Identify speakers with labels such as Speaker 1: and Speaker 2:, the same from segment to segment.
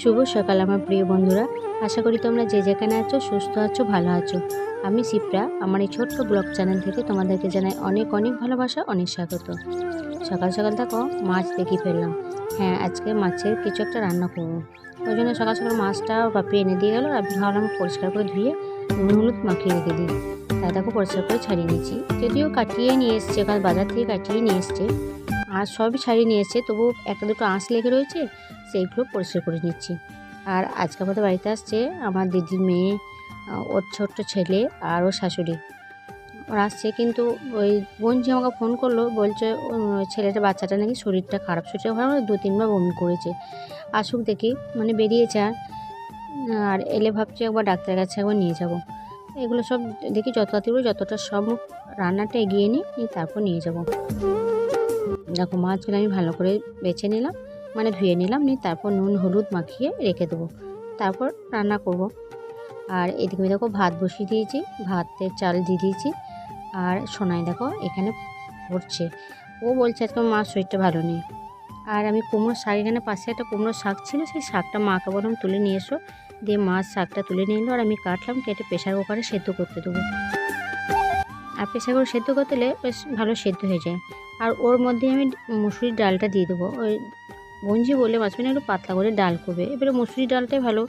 Speaker 1: শুভ সকাল আমার প্রিয় বন্ধুরা। আশা করি তোমরা যে যেখানে আছো, সুস্থ আছো, ভালো আছো। আমি শিপ্রা। আমার এই ছোট্ট ব্লগ চ্যানেল থেকে তোমাদেরকে জানাই অনেক অনেক ভালোবাসা, অনেক স্বাগত। সকাল সকাল দেখো, মাছ দেখি ফেললাম। হ্যাঁ আজকে মাছের কিছু একটা রান্না করব। ওই জন্য সকাল সকাল মাছটা বাপি এনে দিয়ে গেলো, আর ভাবলাম পরিষ্কার করে ধুয়ে নুন হলুদ মাখিয়ে রেখে দিই। তাই দেখো পরিষ্কার করে ছাড়িয়ে নিয়েছি। যদিও কাটিয়ে নিয়ে এসছে কারণ বাজার থেকে কাটিয়ে নিয়ে এসছে। আর সবই ছাড়িয়ে নিয়ে এসছে তবু একটা দুটো আঁশ লেগে রয়েছে। সেইগুলো পরিষ্কার করে নিচ্ছি। আর আজকে আমাদের বাড়িতে আসছে আমার দিদির মেয়ে ওর ছোট্ট ছেলে আর ওর শাশুড়ি। ওরা আসছে কিন্তু ওই বোনজি আমাকে ফোন করল বলছে ছেলেটা বাচ্চাটা নাকি শরীরটা খারাপ শরীরটা খারাপ দু তিনবার বমি করেছে। আসুক দেখি মানে বেরিয়েছে আর আর এলে ভাবছি একবার ডাক্তারের কাছে একবার নিয়ে যাব। এগুলো সব দেখি যত তাড়াতাড়ি যতটা সব রান্নাটা এগিয়ে নিই তারপর নিয়ে যাব। দেখো মাছগুলো আমি ভালো করে বেছে নিলাম। মানে ধুয়ে নিলাম, নিয়ে তারপর নুন, হলুদ মাখিয়ে রেখে দেবো। তারপর রান্না করব। আর এদিকে দেখো ভাত বসিয়ে দিয়েছি, ভাতের চাল দিয়ে দিয়েছি। আর সোনাই দেখো এখানে পড়ছে ও বলছে আজকে মার শরীরটা ভালো নেই। আর আমি কুমড়ো শাক, এখানে পাশে একটা কুমড়ো শাক ছিল, সেই শাকটা মাকে বললাম, তুলে নিয়ে এসো। দিয়ে মাছ শাকটা তুলে নিয়ে এলো, আর আমি কাটলাম, কেটে প্রেশার কুকারে সেদ্ধ করতে দেবো। আর প্রেশার কুকারে সেদ্ধ করতে বেশ ভালো সেদ্ধ হয়ে যায়। আর ওর মধ্যে আমি মুসুরির ডালটা দিয়ে দেবো। ওই বঞ্জি বলে মাছখানে একটু পাতলা করে ডাল করবে। এবারে মুসুরি ডালটাই ভালো।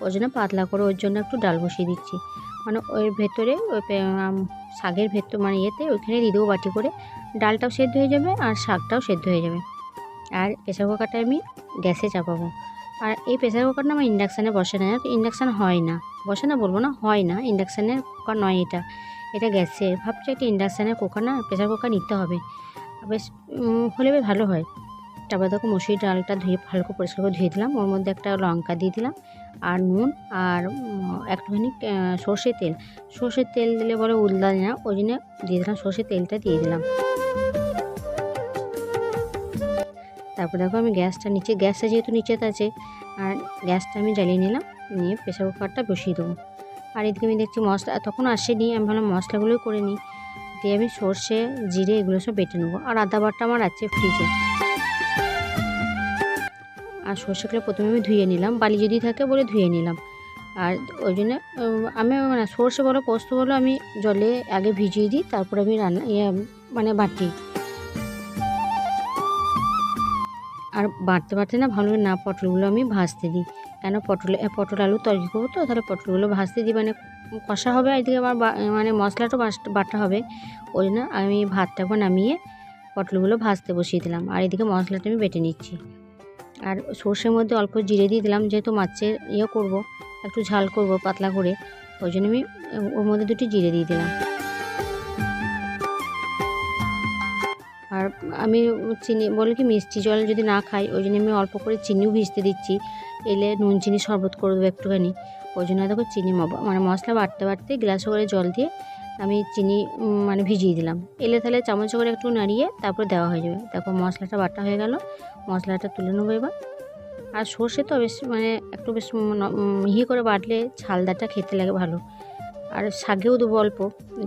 Speaker 1: ওই জন্য পাতলা করে ওর জন্য একটু ডাল বসিয়ে দিচ্ছি। মানে ওই ভেতরে ওই শাকের ভেতর মানে ইয়েতে ওইখানে দিয়ে দেবো বাটি করে। ডালটাও সেদ্ধ হয়ে যাবে আর শাকটাও সেদ্ধ হয়ে যাবে। আর প্রেসার কুকারটা আমি গ্যাসে চাপাবো। আর এই প্রেসার কুকারটা আমার ইন্ডাকশানে বসে না। ইন্ডাকশান হয় না। বসে না বলব না, হয় না। ইন্ডাকশানের কুকার নয় এটা। এটা গ্যাসের ভাবছি একটা ইন্ডাকশানের কুকার না, প্রেসার কুকার নিতে হবে। বেশ হলে বেশ ভালো হয়। তারপরে দেখো মুসুরি ডালটা ধুয়ে ভালো করে পরিষ্কার করে ধুয়ে দিলাম। ওর মধ্যে একটা লঙ্কা দিয়ে দিলাম আর নুন আর একটুখানি সর্ষের তেল। সর্ষের তেল দিলে বলে উল্লা না, ওই জন্য দিয়ে দিলাম সর্ষের তেলটা দিয়ে দিলাম। তারপর দেখো আমি গ্যাসটা নিচে, গ্যাসটা যেহেতু নিচেতে আছে, আর গ্যাসটা আমি জ্বালিয়ে নিলাম, নিয়ে প্রেসার কুকারটা বসিয়ে দেবো। আর এদিকে আমি দেখছি মশলা, তখন আসেনি, আমি ভাবলাম মশলাগুলোই করে নিই। দিয়ে আমি সর্ষে, জিরে এগুলো সব বেটে নেব। আর আদা বাটা আমার আছে ফ্রিজে। আর সর্ষেগুলো প্রথমে আমি ধুয়ে নিলাম। বালি যদি থাকে বলে ধুয়ে নিলাম। আর ওই জন্য আমি মানে সর্ষে বলো, পোস্ত বলো, আমি জলে আগে ভিজিয়ে দিই, তারপরে আমি রান্না ইয়ে মানে বাটি। আর বাড়তে বাড়তে না ভালো না পটলগুলো আমি ভাজতে দিই। কেন পটল পটল আলু তরকারি করব তো, তাহলে পটলগুলো ভাজতে দিই মানে কষা হবে এদিকে আবার মানে মশলাটা বাটা হবে। ওই জন্য আমি ভাতটা নামিয়ে পটলগুলো ভাজতে বসিয়ে দিলাম। আর এদিকে মশলাটা আমি বেটে নিচ্ছি। আর সর্ষের মধ্যে অল্প জিরে দিয়ে দিলাম, যেহেতু মাছের ইয়ে করব, একটু ঝাল করব পাতলা করে, ওই জন্য আমি, ওর মধ্যে দুটি জিরে দিয়ে দিলাম। আর আমি চিনি, বলে কি মিষ্টি জল যদি না খাই, ওই জন্য আমি অল্প করে চিনিও ভিজতে দিচ্ছি, এলে নুন চিনি শরবত করে দেবো একটুখানি, ওই জন্য দেখো চিনি মানে মশলা বাড়তে বাড়তে গ্লাসে করে জল দিয়ে আমি চিনি মানে ভিজিয়ে দিলাম। এলে তাহলে চামচ করে একটু নাড়িয়ে তারপর দেওয়া হয়ে যাবে। দেখো মশলাটা বাটা হয়ে গেল, মশলাটা তুলে নেব এবার। আর সর্ষে তো বেশ মানে একটু বেশ মিহি করে বাটলে ঝালদাটা খেতে লাগে ভালো। আর শাকেও দেবো অল্প,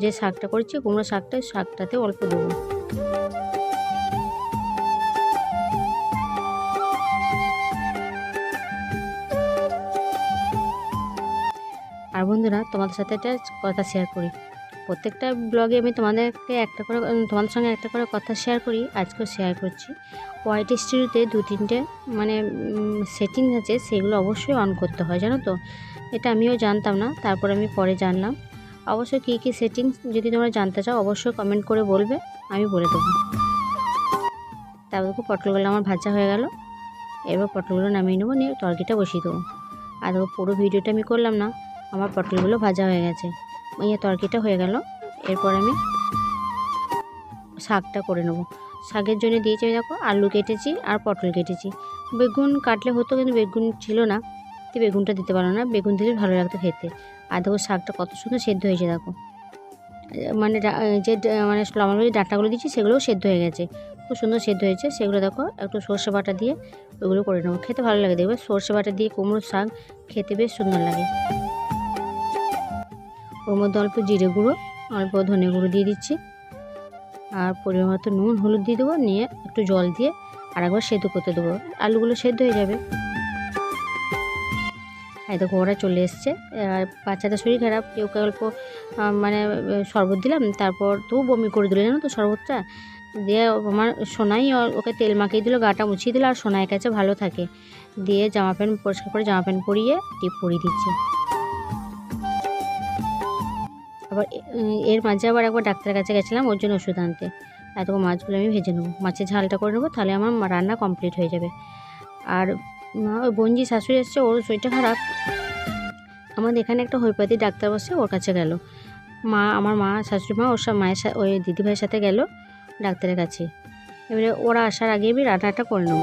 Speaker 1: যে শাকটা করেছি, কুমড়ো শাকটা শাকটাতে অল্প দেবো। আর বন্ধুরা, তোমাদের সাথে একটা কথা শেয়ার করি। প্রত্যেকটা ব্লগে আমি তোমাদেরকে একটা করে তোমাদের সঙ্গে একটা করে কথা শেয়ার করি, আজকেও শেয়ার করছি। হোয়াইট স্টুডিওতে দু তিনটে মানে সেটিং আছে, সেগুলো অবশ্যই অন করতে হয়, জানো তো? এটা আমিও জানতাম না, তারপর আমি পরে জানলাম। অবশ্যই কী কী সেটিংস যদি তোমরা জানতে চাও, অবশ্যই কমেন্ট করে বলবে, আমি বলে দেবো। তারপর পটলগুলো আমার ভাজা হয়ে গেল। এবার পটলগুলো নামিয়ে নেব, নিয়ে তরকিটা বসিয়ে দেবো। আর পুরো ভিডিওটা আমি করলাম না, আমার পটলগুলো ভাজা হয়ে গেছে। ইয়ে তরকিটা হয়ে গেল। এরপর আমি শাকটা করে নেব। শাকের জন্য দিয়েছি দেখো, আলু কেটেছি আর পটল কেটেছি। বেগুন কাটলে হতো কিন্তু বেগুন ছিল না। তো বেগুনটা দিতে পারো না, বেগুন দিলে ভালো লাগতো খেতে। আর দেখো শাকটা কত সুন্দর সেদ্ধ হয়েছে দেখো। মানে যে মানে লবণ যে ডাঁটাগুলো দিচ্ছি সেগুলোও সেদ্ধ হয়ে গেছে। খুব সুন্দর সেদ্ধ হয়েছে। সেগুলো দেখো, একটু সর্ষে বাটা দিয়ে ওইগুলো করে নেব। খেতে ভালো লাগে দেখবে। সর্ষে বাটা দিয়ে কুমড়োর শাক খেতে বেশ সুন্দর লাগে। ওর মধ্যে অল্প জিরে গুঁড়ো অল্প ধনে গুঁড়ো দিয়ে দিচ্ছি। আর পরিমাণ মতো নুন হলুদ দিয়ে দেবো নিয়ে একটু জল দিয়ে আর একবার সেদ্ধ করতে দেবো। আলুগুলো সেদ্ধ হয়ে যাবে। আর দেখো ওরা চলে এসছে। আর বাচ্চাদের শরীর খারাপ কেউ অল্প আহ, মানে শরবত দিলাম তারপর তবু বমি করে দিল জানো তো শরবতটা? দিয়ে আমার সোনাই ওকে তেল মাখিয়ে দিল গাটা মুছিয়ে দিল আর সোনাইয়ের কাছে ভালো থাকে। দিয়ে জামা প্যান্ট পরিষ্কার করে জামা প্যান্ট পরিয়ে টিপ পরিয়ে দিচ্ছে। আবার এর মাঝে আবার একবার ডাক্তারের কাছে গেছিলাম, ওর জন্য ওষুধ আনতে। এতক্ষণ মাছগুলো আমি ভেজে নেব। মাছের ঝালটা করে নেব, তাহলে আমার রান্না কমপ্লিট হয়ে যাবে। আর ওই বঞ্জি শাশুড়ি এসছে, ওর শরীরটা খারাপ। আমাদের এখানে একটা হোমিওপ্যাথি ডাক্তার বসে ওর কাছে গেল। মা, আমার মা, শাশুড়ি মা, ওর সব মায়ের সাথে ওই দিদিভাইয়ের সাথে গেল ডাক্তারের কাছে। এবারে ওরা আসার আগে আমি রান্নাটা করে নেব।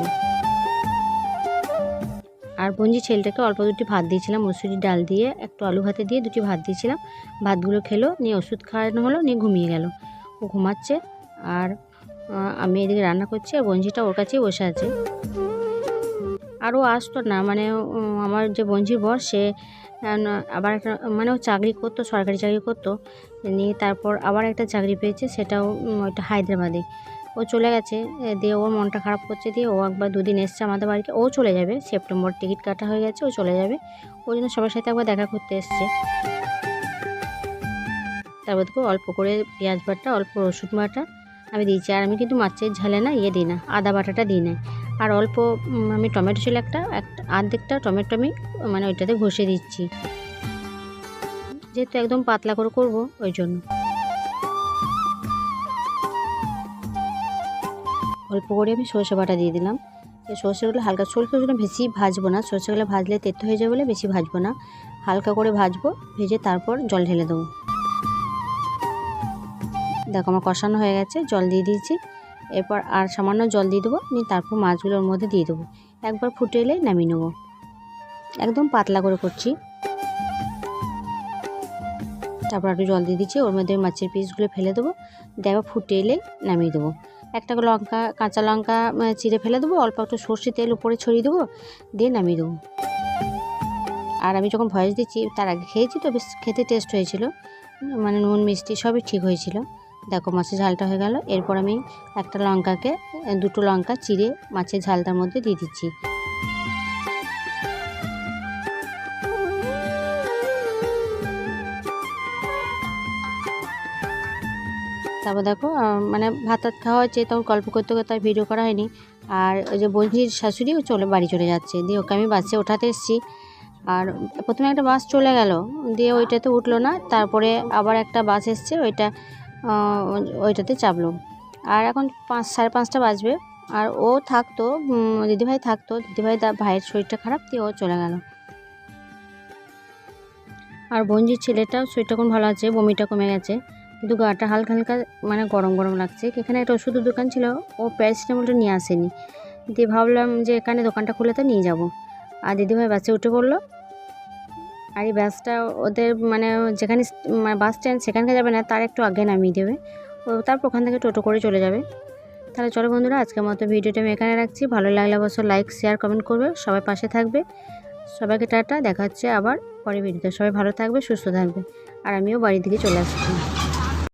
Speaker 1: আর বঞ্জি ছেলেটাকে অল্প দুটি ভাত দিয়েছিলাম, মসুরির ডাল দিয়ে, একটু আলু ভাতে দিয়ে দুটি ভাত দিয়েছিলাম। ভাতগুলো খেলো, নিয়ে ওষুধ খাওয়ানো হলো, নিয়ে ঘুমিয়ে গেল। ও ঘুমাচ্ছে আর আমি এদিকে রান্না করছি আর বঞ্জিটা ওর কাছেই বসে আছে। আর ও আসতো না মানে আমার যে বঞ্জির বর, সে আবার একটা মানে ও চাকরি করতো, সরকারি চাকরি করতো, নিয়ে তারপর আবার একটা চাকরি পেয়েছে, সেটাও ওইটা হায়দ্রাবাদে। ও চলে গেছে দিয়ে ওর মনটা খারাপ করছে, দিয়ে ও একবার দুদিন এসছে আমাদের বাড়িতে, ও চলে যাবে। সেপ্টেম্বর টিকিট কাটা হয়ে গেছে, ও চলে যাবে। ওই জন্য সবার সাথে একবার দেখা করতে এসছে। তারপর দেখো অল্প করে পেঁয়াজ বাটা, অল্প রসুন বাটা, আমি দিয়েছি। আর আমি কিন্তু মাছের ঝালে না ইয়ে দিই না, আদা বাটাটা দিই না। আর অল্প আমি টমেটো ছিল একটা একটা, আর্ধেকটা টমেটো আমি মানে ওইটাতে ঘষে দিচ্ছি। যেহেতু একদম পাতলা করে করব, ওই জন্য। অল্প করে আমি সর্ষে বাটা দিয়ে দিলাম। সর্ষেগুলো হালকা সর্ষেগুলো বেশি ভাজবো না। সর্ষেগুলো ভাজলে তেতো হয়ে যাবে বলে বেশি ভাজবো না। হালকা করে ভাজবো, ভেজে তারপর জল ঢেলে দেবো। দেখো আমার কষানো হয়ে গেছে, জল দিয়ে দিয়েছি। এরপর আর সামান্য জল দিয়ে দেবো, নিয়ে তারপর মাছগুলো ওর মধ্যে দিয়ে দেবো। একবার ফুটে এলে নামিয়ে নেব। একদম পাতলা করে করছি। তারপর একটু জল দিয়ে দিচ্ছি, ওর মধ্যে মাছের পিসগুলো ফেলে দেবো। একবার ফুটে এলে নামিয়ে দেবো। একটা লঙ্কা, কাঁচা লঙ্কা চিড়ে ফেলে দেবো, অল্প একটু সর্ষে তেল উপরে ছড়িয়ে দেবো, দিয়ে নামিয়ে দেবো। আর আমি যখন ভয়েস দিচ্ছি, তার আগে খেয়েছি তো, বেশ খেতে টেস্ট হয়েছিল। মানে নুন, মিষ্টি সবই ঠিক হয়েছিল। দেখো মাছের ঝালটা হয়ে গেল। এরপর আমি একটা লঙ্কাকে, দুটো লঙ্কা চিড়ে মাছের ঝালটার মধ্যে দিয়ে দিচ্ছি। তারপর দেখো মানে ভাত টাত খাওয়া হচ্ছে, তখন গল্প করতে করতে আর ভিডিও করা হয়নি। আর ওই যে বঞ্জির শাশুড়িও চলে, বাড়ি চলে যাচ্ছে। দিয়ে ওকে আমি বাসে ওঠাতে এসেছি। আর প্রথমে একটা বাস চলে গেল। দিয়ে ওইটাতে উঠল না, তারপরে আবার একটা বাস এসছে, ওইটা ওইটাতে চাপলো। আর এখন পাঁচ, সাড়ে পাঁচটা বাজবে। আর ও থাকতো দিদিভাই থাকতো। দিদিভাই তার ভাইয়ের শরীরটা খারাপ, দিয়ে ও চলে গেল। আর বঞ্জির ছেলেটাও শরীরটা এখন ভালো আছে, বমিটা কমে গেছে। কিন্তু গাটা হালকা হালকা মানে গরম গরম লাগছে। এখানে একটা ওষুধের দোকান ছিল, ও প্যারাসিটামলটা নিয়ে আসেনি। দিয়ে ভাবলাম যে এখানে দোকানটা খুলে তো নিয়ে যাব। আর দিদিভাই বাসে উঠে পড়ল আর এই বাসটা ওদের মানে যেখানে মানে বাস স্ট্যান্ড সেখানকে যাবে না, তার একটু আগে নামিয়ে দেবে। ও তারপর ওখান থেকে টোটো করে চলে যাবে। তাহলে চলো বন্ধুরা, আজকের মতো ভিডিওটা আমি এখানে রাখছি। ভালো লাগলে অবশ্য লাইক শেয়ার কমেন্ট করবে। সবাই পাশে থাকবে। সবাইকে টাটা, দেখা হচ্ছে আবার পরে ভিডিওতে। সবাই ভালো থাকবে, সুস্থ থাকবে। আর আমিও বাড়ির দিকে চলে আসছি।